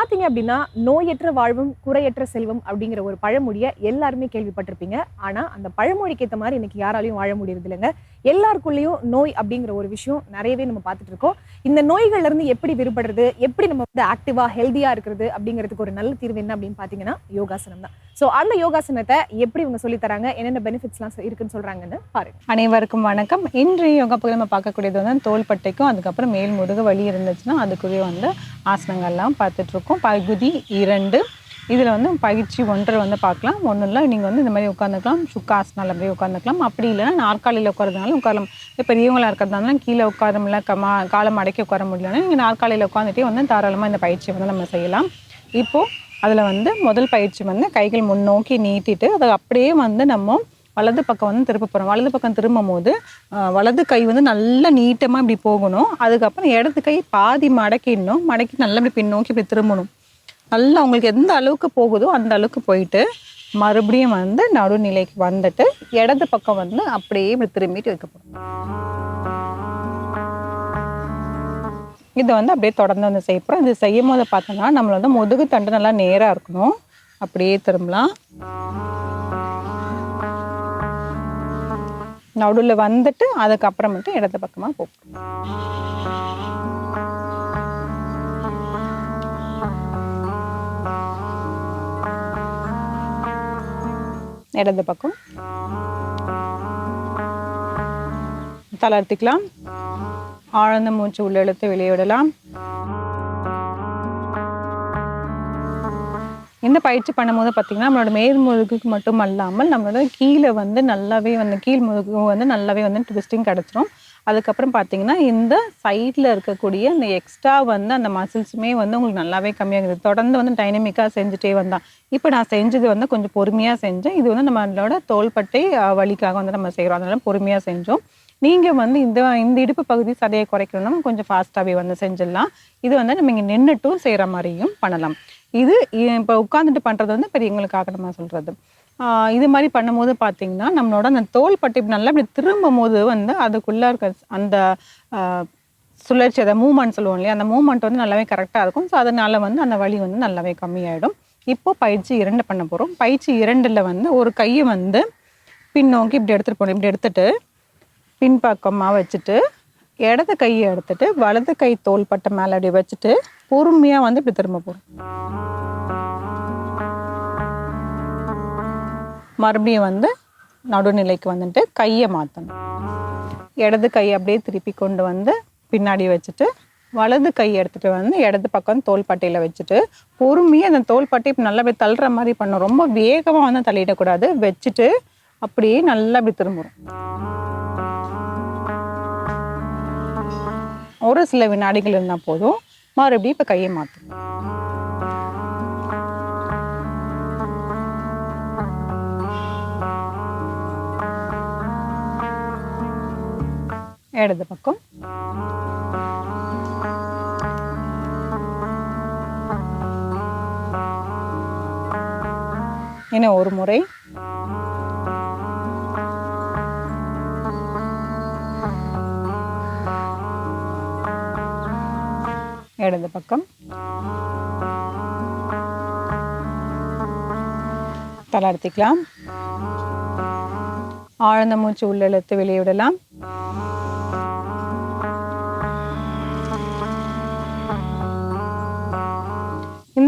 பார்த்தீங்க அப்படின்னா நோயற்ற வாழ்வும் குறையற்ற செல்வம் அப்படிங்கிற ஒரு பழமொழியை எல்லாருமே கேள்விப்பட்டிருப்பீங்க. ஆனா அந்த பழமொழிக்கு ஏற்ற மாதிரி இன்னைக்கு யாராலையும் வாழ முடியறது இல்லைங்க எல்லாருக்குள்ளேயும் நோய் அப்படிங்கிற ஒரு விஷயம் நிறையவே நம்ம பார்த்துட்டு இருக்கோம். இந்த நோய்கள்லேருந்து எப்படி விடுபடுறது எப்படி நம்ம வந்து ஆக்டிவாக ஹெல்த்தியாக இருக்கிறது அப்படிங்கிறதுக்கு ஒரு நல்ல தீர்வு என்ன அப்படின்னு பார்த்தீங்கன்னா யோகாசனம் தான். ஸோ அந்த யோகாசனத்தை எப்படி இவங்க சொல்லித்தராங்க என்னென்ன பெனிஃபிட்ஸ்லாம் இருக்குன்னு சொல்கிறாங்கன்னு பாருங்க. அனைவருக்கும் வணக்கம். இன்றைய யோகா பகுதியில் நம்ம பார்க்கக்கூடியது வந்து தோள்பட்டைக்கும் அதுக்கப்புறம் மேல் முதுகு வலி இருந்துச்சுன்னா அதுக்குரிய வந்து ஆசனங்கள்லாம் பார்த்துட்ருக்கோம் பகுதி இரண்டு இதில் வந்து பயிற்சி ஒன்றரை வந்து பார்க்கலாம். ஒன்றும் இல்லை நீங்கள் வந்து இந்த மாதிரி உட்காந்துக்கலாம் சுக்காசனால் அப்படியே உட்காந்துக்கலாம் அப்படி இல்லைன்னா நாற்காலியில் உட்காரதுனாலும் உட்காரலாம் இப்போ பெரியவங்களா இருக்கிறதுனால கீழே உட்கார முடியல கமா காலம் அடக்கி உட்கார முடியலன்னா நீங்கள் நாற்காலியில் உட்காந்துட்டே வந்து தாராளமாக இந்த பயிற்சியை வந்து நம்ம செய்யலாம். இப்போது அதில் வந்து முதல் பயிற்சி வந்து கைகள் முன்னோக்கி நீட்டிட்டு அதை அப்படியே வந்து நம்ம வலது பக்கம் வந்து திருப்ப போகிறோம் வலது பக்கம் திரும்பும் போது வலது கை வந்து நல்லா நீட்டமாக இப்படி போகணும். அதுக்கப்புறம் இடது கை பாதி மடக்கிடணும். மடக்கி நல்லா இப்படி பின்னோக்கி இப்படி திரும்பணும். நல்லா உங்களுக்கு எந்த அளவுக்கு போகுதோ அந்த அளவுக்கு போயிட்டு மறுபடியும் வந்து நடுநிலைக்கு வந்துட்டு இடது பக்கம் வந்து அப்படியே இப்படி திரும்பிட்டு வைக்க போகிறோம் இதை வந்து அப்படியே தொடர்ந்து வந்து செய்ய இது செய்யும் போது பார்த்தோம்னா நம்மளை வந்து முதுகு தண்டு நல்லா நேராக இருக்கணும். அப்படியே திரும்பலாம். நடுவில் வந்துட்டு அதுக்கப்புறம் மட்டும் இடது பக்கமாக போகும் இடது பக்கம். தளர்த்திக்கலாம் ஆழ்ந்த மூச்சு உள்ள இழுத்து இந்த பயிற்சி பண்ணும்போது பார்த்தீங்கன்னா நம்மளோட மேல் முதுகுக்கு மட்டும் அல்லாமல் நம்மளோட கீழே வந்து நல்லாவே வந்து கீழ் முதுகு வந்து நல்லாவே வந்து ட்விஸ்டிங் கிடச்சிரும். அதுக்கப்புறம் பார்த்தீங்கன்னா இந்த சைடில் இருக்கக்கூடிய இந்த எக்ஸ்ட்ரா வந்து அந்த மசில்ஸுமே வந்து உங்களுக்கு நல்லாவே கம்மியாகுது. தொடர்ந்து வந்து டைனமிக்காக செஞ்சுட்டே வந்தான். இப்போ நான் செஞ்சது வந்து கொஞ்சம் பொறுமையாக செஞ்சேன். இது வந்து நம்மளோட தோள்பட்டை வழிக்காக வலிக்காக வந்து நம்ம செய்கிறோம் அதனால பொறுமையாக செஞ்சோம். நீங்கள் வந்து இந்த இந்த இடுப்பு பகுதி சதையை குறைக்கணும்னா கொஞ்சம் ஃபாஸ்ட்டாகவே வந்து செஞ்சிடலாம். இது வந்து நம்ம இங்கே நின்றுட்டும் செய்கிற மாதிரியும் பண்ணலாம். இது இப்போ உட்காந்துட்டு பண்ணுறது வந்து பெரியவங்களுக்காக நம்ம சொல்கிறது இது மாதிரி பண்ணும்போது பார்த்தீங்கன்னா நம்மளோட அந்த தோல் இப்படி நல்லா இப்படி திரும்பும் போது வந்து அதுக்குள்ளே இருக்க அந்த சுழற்சி அதை மூமெண்ட் சொல்லுவோம் இல்லையா அந்த மூமெண்ட் வந்து நல்லாவே கரெக்டாக இருக்கும். ஸோ அதனால வந்து அந்த வலி வந்து நல்லாவே கம்மியாயிடும். இப்போ பயிற்சி இரண்டு பண்ண போகிறோம் பயிற்சி இரண்டில் வந்து ஒரு கையை வந்து பின்னோக்கி இப்படி எடுத்துகிட்டு போகணும் இப்படி எடுத்துட்டு பின்பக்கமாக வச்சுட்டு இடது கையை எடுத்துட்டு வலது கை தோள்பட்டை மேலே அப்படி வச்சுட்டு பொறுமையாக வந்து இப்படி திரும்ப போகிறோம் மறுபடியும் வந்து நடுநிலைக்கு வந்துட்டு கையை மாற்றணும் இடது கையை அப்படியே திருப்பி கொண்டு வந்து பின்னாடி வச்சுட்டு வலது கை எடுத்துட்டு வந்து இடது பக்கம் தோள்பட்டையில் வச்சுட்டு பொறுமையாக அந்த தோள்பட்டை இப்போ நல்லா தள்ளுற மாதிரி பண்ணும் ரொம்ப வேகமாக வந்து தள்ளிடக்கூடாது. வச்சுட்டு அப்படியே நல்லா அப்படி திரும்புகிறோம் ஒரு சில வினாடிகள் இருந்தால் போதும். மறுபடியும் இப்போ கையை மாற்றணும் இடது பக்கம். இன்னும் ஒரு முறை. இடது பக்கம். தளர்த்திக்கலாம் ஆழ்ந்த மூச்சு உள்ளெழுத்து வெளியிடலாம்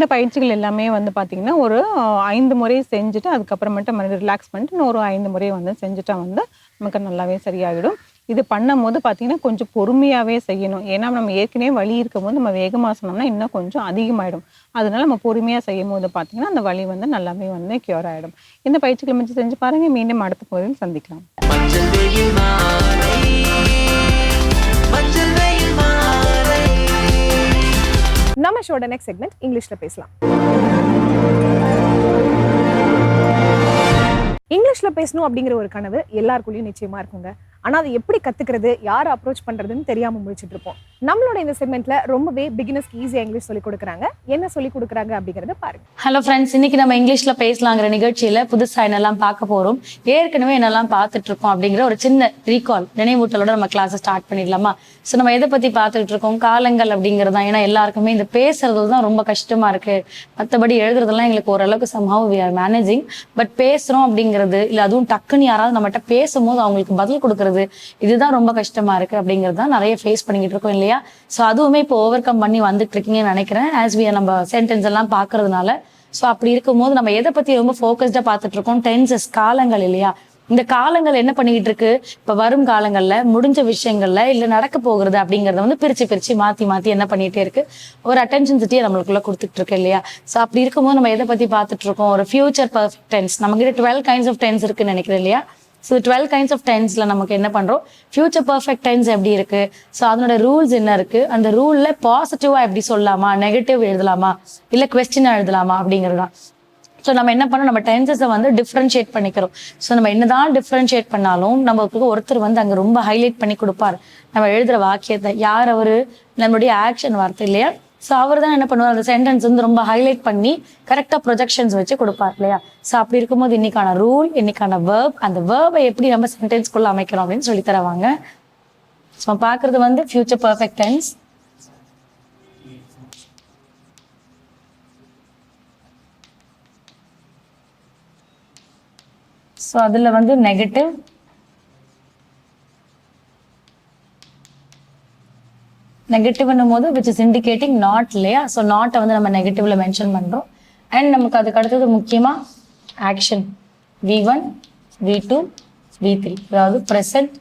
இந்த பயிற்சிகள் எல்லாமே வந்து பார்த்திங்கன்னா ஒரு ஐந்து முறை செஞ்சுட்டு அதுக்கப்புறமேட்டு மறுபடியும் ரிலாக்ஸ் பண்ணிட்டு இன்னும் ஒரு ஐந்து முறை வந்து செஞ்சுட்டா வந்து நமக்கு நல்லாவே சரியாகிடும் இது பண்ணும்போது பார்த்தீங்கன்னா கொஞ்சம் பொறுமையாகவே செய்யணும். ஏன்னா நம்ம ஏற்கனவே வலி இருக்கும்போது நம்ம வேகமாக சொன்னோம்னா இன்னும் கொஞ்சம் அதிகமாகிடும் அதனால நம்ம பொறுமையாக செய்யும் போது பார்த்தீங்கன்னா அந்த வலி வந்து நல்லாவே வந்து க்யூர் ஆகிடும் இந்த பயிற்சிகளை மிச்சு செஞ்சு பாருங்கள் மீண்டும் அடுத்த பகுதியில் சந்திக்கலாம். நம்ம ஷோட நெக்ஸ்ட் செக்மெண்ட் இங்கிலீஷ்ல பேசலாம். இங்கிலீஷ்ல பேசணும் அப்படிங்கிற ஒரு கனவு எல்லாருக்குள்ளேயும் நிச்சயமா இருக்குங்க. ஆனா அதை எப்படி கத்துக்கிறது யாரை அப்ரோச் பண்றதுன்னு தெரியாம முடிச்சிட்டு இருப்போம். நம்மளோட இந்த செக்மெண்ட்ல ரொம்பவே பிகினர்ஸ்க்கு ஈஸியாக இங்கிலீஷ் சொல்லி கொடுக்குறாங்க. என்ன சொல்லி கொடுக்குறாங்க அப்படிங்கறத பாருங்க. ஹலோ ஃப்ரெண்ட்ஸ் இன்னைக்கு நம்ம இங்கிலீஷ்ல பேசலாங்கிற நிகழ்ச்சியில புதுசா என்னெல்லாம் பார்க்க போறோம் ஏற்கனவே என்னெல்லாம் பார்த்துட்டு இருக்கோம் அப்படிங்கிற ஒரு சின்ன ரீகால் நினைவூட்டலோட நம்ம கிளாஸ் ஸ்டார்ட் பண்ணிடலாமா? ஸோ நம்ம எதை பத்தி பார்த்துட்டு இருக்கோம்? காலங்கள் அப்படிங்கிறது தான் ஏன்னா எல்லாருக்குமே இந்த பேசுறது தான் ரொம்ப கஷ்டமா இருக்கு. மற்றபடி எழுதுறதெல்லாம் எங்களுக்கு ஓரளவுக்கு somehow we are managing but பேசுறோம் அப்படிங்கிறது இல்லை அதுவும் டக்குன்னு யாராவது நம்மகிட்ட பேசும்போது அவங்களுக்கு பதில் கொடுக்கறது இதுதான் ரொம்ப கஷ்டமா இருக்கு அப்படிங்கிறது தான் நிறைய ஃபேஸ் பண்ணிக்கிட்டு இருக்கோம் இல்லையா? ஸோ அதுவுமே இப்போ ஓவர் கம் பண்ணி வந்துட்டு இருக்கீங்கன்னு நினைக்கிறேன் ஆஸ் வி நம்ம சென்டென்ஸ் எல்லாம் பார்க்கறதுனால. ஸோ அப்படி இருக்கும்போது நம்ம எதை பத்தி ரொம்ப ஃபோக்கஸ்டா பார்த்துட்டு இருக்கோம் டென்சஸ் காலங்கள் இல்லையா? இந்த காலங்கள் என்ன பண்ணிக்கிட்டு இருக்கு இப்ப வரும் காலங்கள்ல முடிஞ்ச விஷயங்கள்ல இல்ல நடக்க போகிறது அப்படிங்கறத வந்து பிரிச்சு பிரிச்சு மாத்தி மாத்தி என்ன பண்ணிட்டே இருக்கு? ஒரு அட்டென்ஷன் சிட்டியை நம்மளுக்குள்ள கொடுத்துட்டு இருக்கு இல்லையா? சோ அப்படி இருக்கும்போது நம்ம எதை பத்தி பார்த்துட்டு இருக்கோம் ஒரு ஃபியூச்சர் பர்ஃபெக்ட் டென்ஸ் நம்ம கிட்ட டுவெல் கைண்ட்ஸ் ஆஃப் டென்ஸ் இருக்குன்னு நினைக்கிறேன் இல்லையா? ஸோ டுவெல் கைண்ட்ஸ் ஆஃப் டென்ஸ்ல நமக்கு என்ன பண்ணுறோம் ஃபியூச்சர் பர்ஃபெக்ட் டென்ஸ் எப்படி இருக்குது ஸோ அதனோட ரூல்ஸ் என்ன இருக்குது அந்த ரூலில் பாசிட்டிவாக எப்படி சொல்லலாமா? நெகட்டிவ் எழுதலாமா? இல்லை கொஸ்டினா எழுதலாமா? அப்படிங்கிறது தான். ஸோ நம்ம என்ன பண்ணோம் நம்ம டென்சஸை வந்து டிஃப்ரென்ஷியேட் பண்ணிக்கிறோம். ஸோ நம்ம என்னதான் டிஃப்ரென்ஷியேட் பண்ணாலும் நமக்கு ஒருத்தர் வந்து அங்கே ரொம்ப ஹைலைட் பண்ணி கொடுப்பார். நம்ம எழுதுகிற வாக்கியத்தை யார் அவர்? நம்மளுடைய ஆக்ஷன் வார்த்தை இல்லையா? ஸோ அவர் தான் என்ன பண்ணுவார்? அந்த சென்டென்ஸ் வந்து ரொம்ப ஹைலைட் பண்ணி கரெக்டாக ப்ரொஜெக்ஷன்ஸ் வச்சு கொடுப்பார் இல்லையா? ஸோ அப்படி இருக்கும்போது இன்னைக்கான ரூல் இன்னைக்கான வேர்ப் அந்த வேர்பை எப்படி நம்ம சென்டென்ஸ்குள்ள அமைக்கிறோம் அப்படின்னு சொல்லி தருவாங்க. ஸோ பார்க்கறது வந்து ஃபியூச்சர் பர்ஃபெக்ட் டென்ஸ் ஸோ அதில் வந்து நெகட்டிவ் நெகட்டிவ்னும் போது விச் இஸ் இண்டிகேட்டிங் நாட் இல்லையா ஸோ நாட்டை வந்து நம்ம நெகட்டிவ்ல மென்ஷன் பண்ணுறோம் அண்ட் நமக்கு அதுக்கு அடுத்தது முக்கியமாக action V one V two V three அதாவது ப்ரெசன்ட்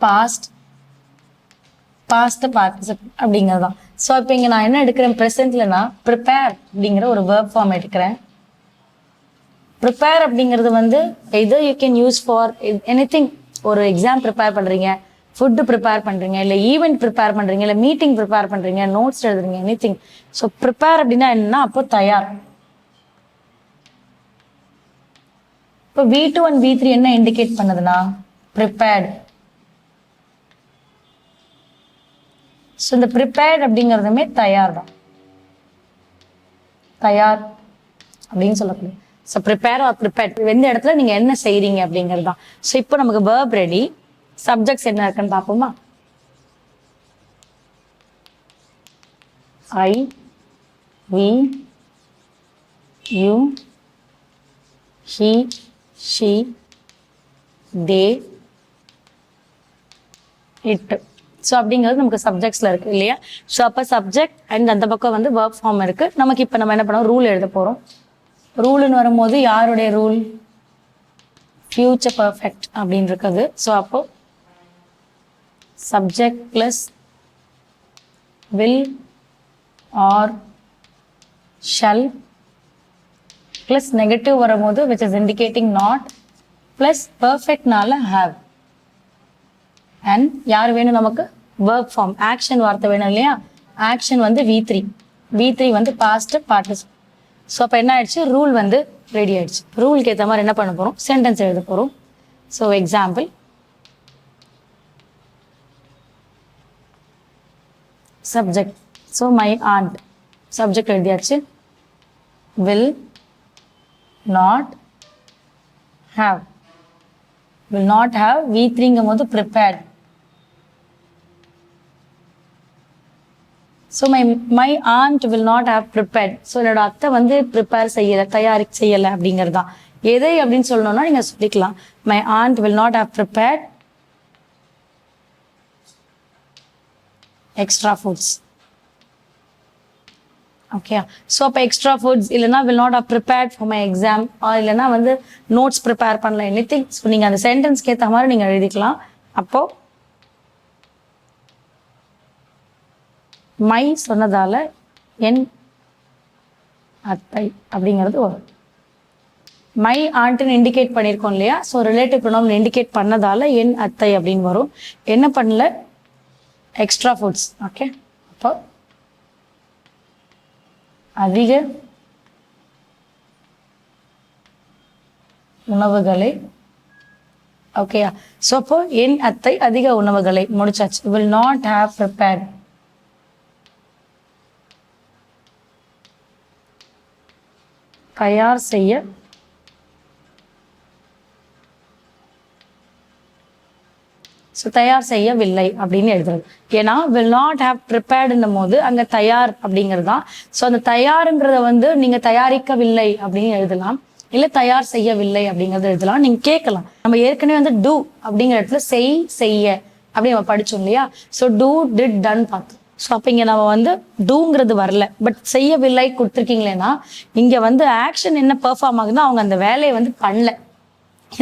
பாஸ்ட் பாஸ்ட் பார்ட்டிசிபேட் அப்படிங்கிறது தான். ஸோ இப்போ இங்கே நான் என்ன எடுக்கிறேன்? ப்ரெசென்ட்லனா ப்ரிப்பேர் அப்படிங்கிற ஒரு வேர்ப் ஃபார்ம் எடுக்கிறேன். ப்ரிப்பேர் அப்படிங்கிறது வந்து எதோ you can use for anything ஒரு எக்ஸாம் ப்ரிப்பேர் பண்ணுறீங்க ஃபுட்டு ப்ரிப்பேர் பண்ணுறீங்க இல்லை ஈவெண்ட் ப்ரிப்பேர் பண்ணுறீங்க இல்லை மீட்டிங் ப்ரிப்பேர் பண்ணுறீங்க நோட்ஸ் எழுதுறீங்க எனிதிங் ஸோ ப்ரிப்பேர் அப்படின்னா என்னன்னா அப்போ தயார். இப்போ V two and V three என்ன இண்டிகேட் பண்ணுதுன்னா ப்ரிப்பேர்டு ஸோ இந்த ப்ரிப்பேர்ட் அப்படிங்கிறதுமே தயார் தான். தயார் அப்படின்னு சொல்லக்கூடிய ஸோ ப்ரிப்பேர் ஆர் ப்ரிப்பேர்ட் எந்த இடத்துல நீங்கள் என்ன செய்கிறீங்க அப்படிங்கிறது தான். ஸோ இப்போ நமக்கு வேர்ப் ரெடி சப்ஜெக்ட்ஸ் என்ன இருக்குன்னு பார்ப்போமா? I we you he she they it so அப்படிங்கிறது நமக்கு சப்ஜெக்ட்ஸில் இருக்கு இல்லையா? ஸோ அப்போ சப்ஜெக்ட் அண்ட் அந்த பக்கம் வந்து ஒர்க் ஃபார்ம் இருக்கு. நமக்கு இப்போ நம்ம என்ன பண்ணோம் ரூல் எழுத போகிறோம் ரூல்னு வரும்போது யாருடைய ரூல் ஃபியூச்சர் பர்ஃபெக்ட் அப்படின்னு இருக்குது. ஸோ அப்போது subject plus will or shall plus negative வரும்போது which is indicating not plus பர்ஃபெக்ட்னால have and யார் வேணும் நமக்கு? ஒர்க் ஃபார்ம் ஆக்ஷன் வார்த்தை வேணும் இல்லையா? ஆக்ஷன் வந்து வி த்ரீ வி த்ரீ வந்து பாஸ்ட் பார்ட்டிஸ் ஸோ அப்போ என்ன ஆயிடுச்சு? ரூல் வந்து ரெடி ஆயிடுச்சு. ரூலுக்கு ஏற்ற மாதிரி என்ன பண்ண போகிறோம் சென்டென்ஸ் எழுத போகிறோம் so example subject so my aunt subject எழுதியாச்சு will not have will not have V த்ரீங்கும் போது prepared so my my aunt will not have prepared so என்னோட அத்தை வந்து ப்ரிப்பேர் செய்யலை தயாரி செய்யலை அப்படிங்கிறது தான் எதை அப்படின்னு சொல்லணும்னா நீங்கள் சொல்லிக்கலாம். My aunt will not have prepared extra foods okay so அப்போ எக்ஸ்ட்ரா ஃபுட்ஸ் இல்லைனா will not have prepared for my exam இல்லைனா வந்து நோட்ஸ் ப்ரிப்பேர் பண்ணல எனி திங் ஸோ நீங்கள் அந்த சென்டென்ஸ்க்கு ஏற்ற மாதிரி நீங்கள் எழுதிக்கலாம். அப்போ மை சொன்னதால என் அத்தை அப்படிங்கிறது வரும் மை ஆண்ட்டுன்னு இண்டிகேட் பண்ணியிருக்கோம் இல்லையா? ஸோ ரிலேட்டிவ் ப்ரொனவுன் இண்டிகேட் பண்ணதால என் அத்தை அப்படின்னு வரும். என்ன பண்ணல? எக்ஸ்ட்ரா ஃபுட்ஸ் ஓகே அப்போ அதிக உணவுகளை ஓகேயா ஸோ அப்போ என் அத்தை அதிக உணவுகளை முடிச்சாச்சு. வில் நாட் ஹாவ் ப்ரிப்பேர் தயார் செய்ய ஸோ தயார் செய்யவில்லை அப்படின்னு எழுதுறது. ஏன்னா வில் நாட் ஹேவ் ப்ரிப்பேர்டுன்னும் போது அங்கே தயார் அப்படிங்கிறது தான். ஸோ அந்த தயாருங்கிறத வந்து நீங்கள் தயாரிக்கவில்லை அப்படின்னு எழுதலாம். இல்லை தயார் செய்யவில்லை அப்படிங்கிறது எழுதலாம். நீங்கள் கேட்கலாம். நம்ம ஏற்கனவே வந்து டூ அப்படிங்கிற இடத்துல செய் செய்ய அப்படி நம்ம படித்தோம் இல்லையா? ஸோ டூ டிட் டன் பார்த்தோம் ஸோ அப்போ இங்கே நம்ம வந்து டூங்கிறது வரல. பட் செய்யவில்லை கொடுத்துருக்கீங்களேன்னா இங்கே வந்து ஆக்ஷன் என்ன பெர்ஃபார்ம் ஆகுதுன்னா அவங்க அந்த வேலையை வந்து பண்ணல.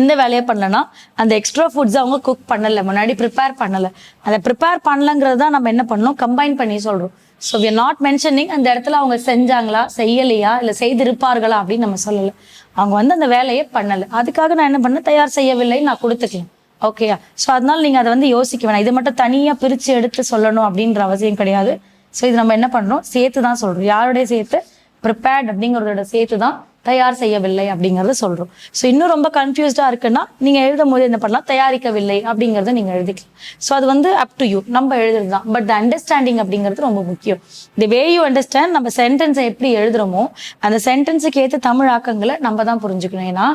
எந்த வேலையை பண்ணலன்னா அந்த எக்ஸ்ட்ரா ஃபுட்ஸ் அவங்க குக் பண்ணலை முன்னாடி ப்ரிப்பேர் பண்ணலை. அதை ப்ரிப்பேர் பண்ணலங்கிறது தான் நம்ம என்ன பண்ணோம் கம்பைன் பண்ணி சொல்கிறோம் ஸோ வி நாட் மென்ஷனிங் அந்த இடத்துல அவங்க செஞ்சாங்களா செய்யலையா இல்லை செய்திருப்பார்களா அப்படின்னு நம்ம சொல்லலை. அவங்க வந்து அந்த வேலையை பண்ணலை. அதுக்காக நான் என்ன பண்ணேன்? தயார் செய்யவில்லை நான் கொடுத்துக்கலாம் ஓகேயா ஸோ அதனால நீங்கள் அதை வந்து யோசிக்க வேணாம். இது மட்டும் தனியாக பிரித்து எடுத்து சொல்லணும் அப்படின்ற அவசியம் கிடையாது. ஸோ இது நம்ம என்ன பண்ணுறோம் சேர்த்து தான் சொல்கிறோம் யாருடைய சேர்த்து? ப்ரிப்பேர்ட் அப்படிங்கிறதோட சேர்த்து தான் தயார் செய்யவில்லை அப்படிங்கறத சொல்றோம். ஸோ இன்னும் ரொம்ப கன்ஃபியூஸ்டா இருக்குன்னா நீங்க எழுதும் போது என்ன பண்ணலாம்? தயாரிக்கவில்லை அப்படிங்கறத நீங்க எழுதிக்கலாம். ஸோ அது வந்து அப் டு யூ நம்ம எழுதுறது தான் பட் த அண்டர்ஸ்டாண்டிங் அப்படிங்கிறது ரொம்ப முக்கியம். தி வே யூ அண்டர்ஸ்டாண்ட் நம்ம சென்டென்ஸை எப்படி எழுதுறோமோ அந்த சென்டென்ஸுக்கு ஏற்ற தமிழ் ஆக்கங்களை நம்ம தான் புரிஞ்சுக்கணும். ஏன்னா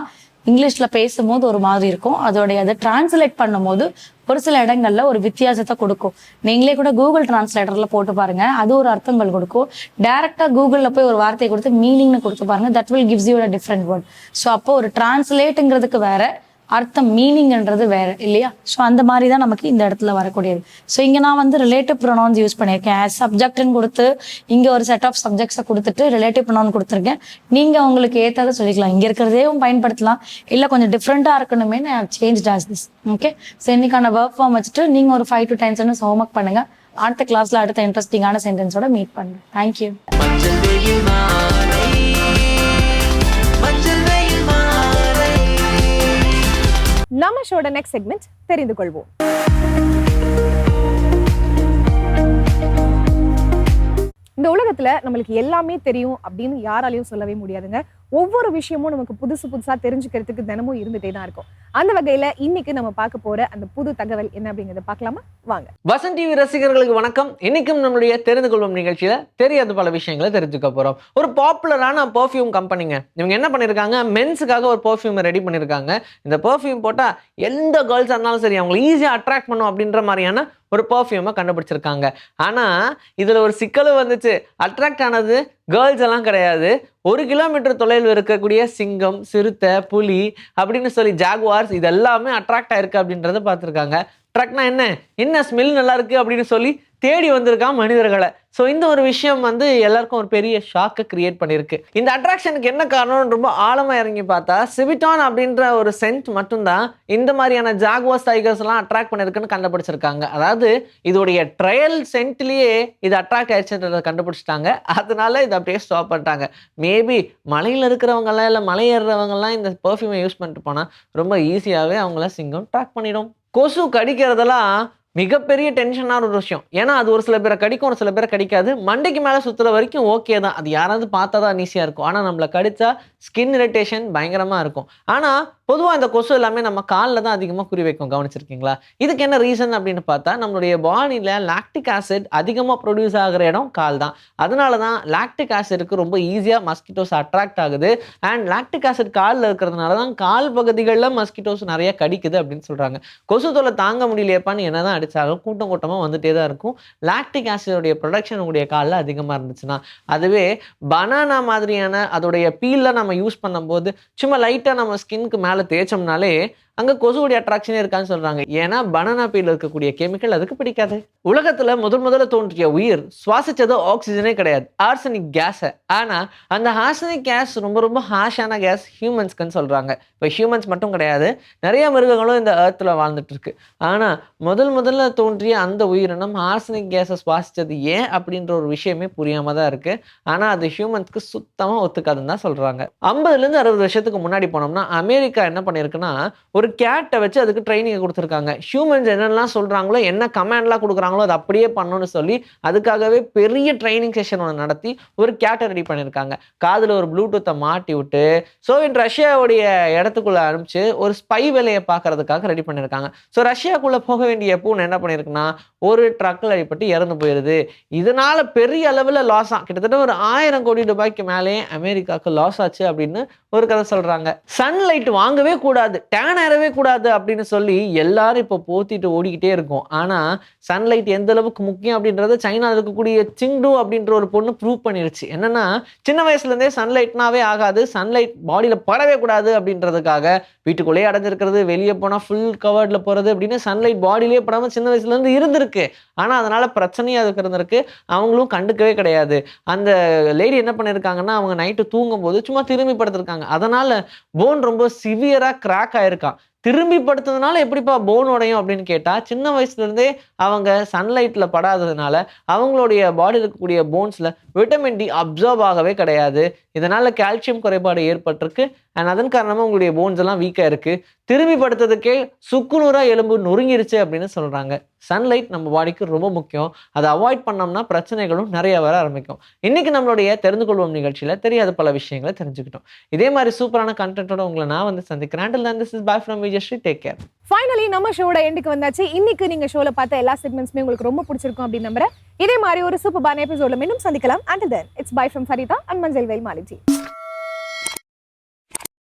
இங்கிலீஷில் பேசும்போது ஒரு மாதிரி இருக்கும். அதோடைய அதை டிரான்ஸ்லேட் பண்ணும்போது ஒரு சில இடங்கள்ல ஒரு வித்தியாசத்தை கொடுக்கும். நீங்களே கூட கூகுள் டிரான்ஸ்லேட்டர்ல போட்டு பாருங்க. அது ஒரு அர்த்தங்கள் கொடுக்கும். டைரக்டா கூகுளில் போய் ஒரு வார்த்தையை கொடுத்து மீனிங்னு கொடுத்து பாருங்க. That will gives you a different word so அப்போ ஒரு டிரான்ஸ்லேட்டுங்கிறதுக்கு வேற அர்த்தம் மீனிங்ன்றது வேற இல்லையா? ஸோ அந்த மாதிரி தான் நமக்கு இந்த இடத்துல வரக்கூடியது. ஸோ இங்கே நான் வந்து ரிலேட்டிவ் ப்ரொனவுன்ஸ் யூஸ் பண்ணியிருக்கேன். சப்ஜெக்ட்னு கொடுத்து இங்கே ஒரு செட் ஆஃப் சப்ஜெக்ட்ஸை கொடுத்துட்டு ரிலேட்டிவ் ப்ரொனவுன் கொடுத்துருக்கேன். நீங்கள் உங்களுக்கு ஏற்றதை சொல்லிக்கலாம். இங்கே இருக்கிறதையும் பயன்படுத்தலாம். இல்லை கொஞ்சம் டிஃப்ரெண்ட்டாக இருக்கணுமே நான் change as this okay so இன்னைக்கான ஒர்க் ஃபார்ம் வச்சுட்டு நீங்கள் ஒரு five to ten sentence homework பண்ணுங்கள் அடுத்த கிளாஸில் அடுத்த இன்ட்ரெஸ்டிங்கான சென்டென்ஸோட மீட் பண்ணுறேன் தேங்க்யூ நம்ம ஷோட நெக்ஸ்ட் செக்மெண்ட் தெரிந்து கொள்வோம். இந்த உலகத்துல நம்மளுக்கு எல்லாமே தெரியும் அப்படின்னு யாராலையும் சொல்லவே முடியாதுங்க. ஒவ்வொரு விஷயமும் நமக்கு புதுசு புதுசாக தெரிஞ்சுக்கிறதுக்கு தினமும் இருந்துட்டே தான் இருக்கும். அந்த வகையில இன்னைக்கு நம்ம பார்க்க போற அந்த புது தகவல் என்ன அப்படிங்கறத பார்க்கலாமா? வாங்க. வசன் டிவி ரசிகர்களுக்கு வணக்கம். இன்னைக்கும் நம்மளுடைய தெரிந்து கொள்வோம் நிகழ்ச்சியில தெரியாத பல விஷயங்களை தெரிஞ்சுக்க போறோம். ஒரு பாப்புலரான பெர்ஃப்யூம் கம்பெனிங்க இவங்க என்ன பண்ணிருக்காங்க? மென்ஸுக்காக ஒரு பெர்ஃப்யூம் ரெடி பண்ணிருக்காங்க. இந்த பெர்ஃப்யூம் போட்டா எந்த கேர்ள்ஸ் இருந்தாலும் சரி அவங்களை ஈஸியா அட்ராக்ட் பண்ணும் அப்படின்ற மாதிரியான ஒரு பெர்ஃப்யூமை கண்டுபிடிச்சிருக்காங்க. ஆனா இதுல ஒரு சிக்கலும் வந்துச்சு. அட்ராக்ட் ஆனது கேர்ள்ஸ் எல்லாம் கிடையாது. ஒரு கிலோமீட்டர் தொலைவில் இருக்கக்கூடிய சிங்கம் சிறுத்தை புலி அப்படின்னு சொல்லி ஜாகுவார்ஸ் இது எல்லாமே அட்ராக்ட் ஆயிருக்கு அப்படின்றத பார்த்துருக்காங்க. ட்ரக்னா என்ன? என்ன ஸ்மெல் நல்லா இருக்கு அப்படின்னு சொல்லி தேடி வந்திருக்கான் மனிதர்களை. ஸோ இந்த ஒரு விஷயம் வந்து எல்லாருக்கும் ஒரு பெரிய ஷாக்கை கிரியேட் பண்ணியிருக்கு இந்த அட்ராக்ஷனுக்கு என்ன காரணம்னு ரொம்ப ஆழமாக இறங்கி பார்த்தா சிவிட்டான் அப்படின்ற ஒரு சென்ட் மட்டும்தான் இந்த மாதிரியான ஜாகுவாஸ் டைகர்ஸ் எல்லாம் அட்ராக்ட் பண்ணிருக்குன்னு கண்டுபிடிச்சிருக்காங்க. அதாவது இதோடைய ட்ரையல் சென்ட்லேயே இது அட்ராக்ட் ஆயிடுச்சுன்றதை கண்டுபிடிச்சிட்டாங்க. அதனால இதை அப்படியே ஸ்டாப் பண்ணிட்டாங்க. மேபி மலையில் இருக்கிறவங்கலாம் இல்லை மலை ஏறுறவங்கலாம் இந்த பர்ஃப்யூமை யூஸ் பண்ணிட்டு போனால் ரொம்ப ஈஸியாகவே அவங்கள சிங்கம் ட்ராக் பண்ணிடும். கொசு கடிக்கிறதெல்லாம் மிகப்பெரிய டென்ஷனான ஒரு விஷயம். ஏன்னா அது ஒரு சில பேரை கடிக்கும் ஒரு சில பேரை கடிக்காது. மண்டைக்கு மேலே சுற்றுற வரைக்கும் ஓகே தான். அது யாராவது பார்த்தா தான் ஈஸியாக இருக்கும். ஆனால் நம்மளை கடித்தா ஸ்கின் இரிட்டேஷன் பயங்கரமாக இருக்கும். ஆனால் பொதுவாக இந்த கொசு எல்லாமே நம்ம காலில் தான் அதிகமாக குறி வைக்கும். கவனிச்சிருக்கீங்களா? இதுக்கு என்ன ரீசன் அப்படின்னு பார்த்தா நம்மளுடைய பாடியில் லாக்டிக் ஆசிட் அதிகமாக ப்ரொடியூஸ் ஆகிற இடம் கால் தான். அதனால தான் லாக்டிக் ஆசிட்க்கு ரொம்ப ஈஸியாக மஸ்கிட்டோஸ் அட்ராக்ட் ஆகுது. அண்ட் லாக்டிக் ஆசிட் காலில் இருக்கிறதுனால தான் கால் பகுதிகளில் மஸ்கிட்டோஸ் நிறைய கடிக்குது அப்படின்னு சொல்கிறாங்க கொசு தொல்லை தாங்க முடியலையப்பான்னு என்ன தான் அடித்தாலும் கூட்டம் கூட்டமாக வந்துட்டே தான் இருக்கும். லாக்டிக் ஆசிடோடைய ப்ரொடக்ஷன் உங்களுடைய காலில் அதிகமாக இருந்துச்சுன்னா அதுவே பனானா மாதிரியான அதோடைய பீலில் நம்ம யூஸ் பண்ணும்போது சும்மா லைட்டாக நம்ம ஸ்கின்க்கு மேலே தேய்ச்சோம்னாலே அங்கே கொசுவுடைய அட்ராக்ஷனே இருக்கான்னு சொல்கிறாங்க ஏன்னா பனானா பீல இருக்கக்கூடிய கெமிக்கல் அதுக்கு பிடிக்காது. உலகத்தில் முதல் முதல்ல தோன்றிய உயிர் சுவாசிச்சது ஆக்சிஜனே கிடையாது. ஆர்சனிக் கேஸை ஆனால் அந்த ஆர்சனிக் கேஸ் ரொம்ப ரொம்ப ஹாஷான கேஸ் ஹியூமன்ஸ்க்குன்னு சொல்கிறாங்க இப்போ ஹியூமன்ஸ் மட்டும் கிடையாது. நிறைய மிருகங்களும் இந்த ஏர்த்தில் வாழ்ந்துட்டு இருக்கு ஆனால் முதல் முதல்ல தோன்றிய அந்த உயிரினம் ஆர்சனிக் கேஸை சுவாசிச்சது ஏன் அப்படின்ற ஒரு விஷயமே புரியாமல் தான் இருக்கு. ஆனால் அது ஹியூமன்ஸ்க்கு சுத்தமாக ஒத்துக்காதுன்னு தான் சொல்கிறாங்க ஐம்பதுலேருந்து அறுபது வருஷத்துக்கு முன்னாடி போனோம்னா அமெரிக்கா என்ன பண்ணியிருக்குன்னா ஒரு ஒரு கேட்டை வச்சு அதுக்கு ட்ரைனிங்கை கொடுத்துருக்காங்க. ஹியூமன்ஸ் என்னெல்லாம் சொல்கிறாங்களோ என்ன கமாண்ட்லாம் கொடுக்குறாங்களோ அதை அப்படியே பண்ணணும்னு சொல்லி அதுக்காகவே பெரிய ட்ரைனிங் செஷன் ஒன்று நடத்தி ஒரு கேட்டை ரெடி பண்ணியிருக்காங்க. காதில் ஒரு ப்ளூடூத்தை மாட்டி விட்டு சோவியத் ரஷ்யாவுடைய இடத்துக்குள்ளே அனுப்பிச்சு ஒரு ஸ்பை வேலையை பார்க்கறதுக்காக ரெடி பண்ணியிருக்காங்க. ஸோ ரஷ்யாக்குள்ளே போக வேண்டிய பூனை என்ன பண்ணியிருக்குன்னா ஒரு ட்ரக்கில் அடிப்பட்டு இறந்து போயிடுது இதனால பெரிய அளவில் லாஸ் ஆகும் கிட்டத்தட்ட ஒரு ஆயிரம் கோடி ரூபாய்க்கு மேலே அமெரிக்காவுக்கு லாஸ் ஆச்சு அப்படின்னு ஒரு கதை சொல்கிறாங்க சன்லைட் வாங்கவே கூடாது டேன் ஏறவே கூடாது அப்படின்னு சொல்லி எல்லாரும் இப்போ போத்திட்டு ஓடிக்கிட்டே இருக்கும். ஆனால் சன்லைட் எந்த அளவுக்கு முக்கியம் அப்படின்றத சைனாவில் இருக்கக்கூடிய சிங்டு அப்படின்ற ஒரு பொண்ணு ப்ரூவ் பண்ணிருச்சு. என்னன்னா சின்ன வயசுலேருந்தே சன்லைட்னாவே ஆகாது சன்லைட் பாடியில் படவே கூடாது அப்படின்றதுக்காக வீட்டுக்குள்ளேயே அடைஞ்சிருக்கிறது வெளியே போனால் ஃபுல் கவர்டில் போகிறது அப்படின்னு சன்லைட் பாடியிலே படாமல் சின்ன வயசுலேருந்து இருந்திருக்கு. ஆனால் அதனால் பிரச்சனையாக அதுக்கு இருந்திருக்கு. அவங்களும் கண்டுக்கவே கிடையாது. அந்த லேடி என்ன பண்ணியிருக்காங்கன்னா அவங்க நைட்டு தூங்கும் போது சும்மா திரும்பி படுத்திருக்காங்க. அதனால போன் ரொம்ப சிவியரா கிராக் ஆயிருக்கான். திரும்பி படுத்ததுனால எப்படிப்பா போன் உடையும் அப்படின்னு கேட்டால் சின்ன வயசுலேருந்தே அவங்க சன்லைட்டில் படாததுனால அவங்களுடைய பாடியில் இருக்கக்கூடிய போன்ஸில் விட்டமின் டி அப்சர்வ் ஆகவே கிடையாது. இதனால் கால்சியம் குறைபாடு ஏற்பட்டிருக்கு. அண்ட் அதன் காரணமாக உங்களுடைய போன்ஸ் எல்லாம் வீக்காக இருக்குது திரும்பி படுத்ததுக்கே சுக்குநூறாக எலும்பு நொறுங்கிருச்சு அப்படின்னு சொல்கிறாங்க சன்லைட் நம்ம பாடிக்கு ரொம்ப முக்கியம். அதை அவாய்ட் பண்ணோம்னா பிரச்சனைகளும் நிறைய வர ஆரம்பிக்கும். இன்றைக்கி நம்மளுடைய தெரிந்து கொள்வோம் நிகழ்ச்சியில் தெரியாத பல விஷயங்களை தெரிஞ்சுக்கிட்டோம். இதே மாதிரி சூப்பரான கண்டென்ட்டோட உங்களை நான் வந்து சந்திக்கிறேன். And this is bye from Vijayasri take care finally நம்ம ஷோட எண்டுக்கு வந்தாச்சு. இன்னைக்கு நீங்க ஷோல பார்த்த எல்லா செக்மெண்ட்ஸுமே உங்களுக்கு ரொம்ப பிடிச்சிருக்கும் அப்படின்னு நம்புறேன். இதே மாதிரி ஒரு சூப்பரான எபிசோட்ல மீண்டும் சந்திக்கலாம். And then it's bye from Farida and மஞ்சள் வேல் மாலிஜி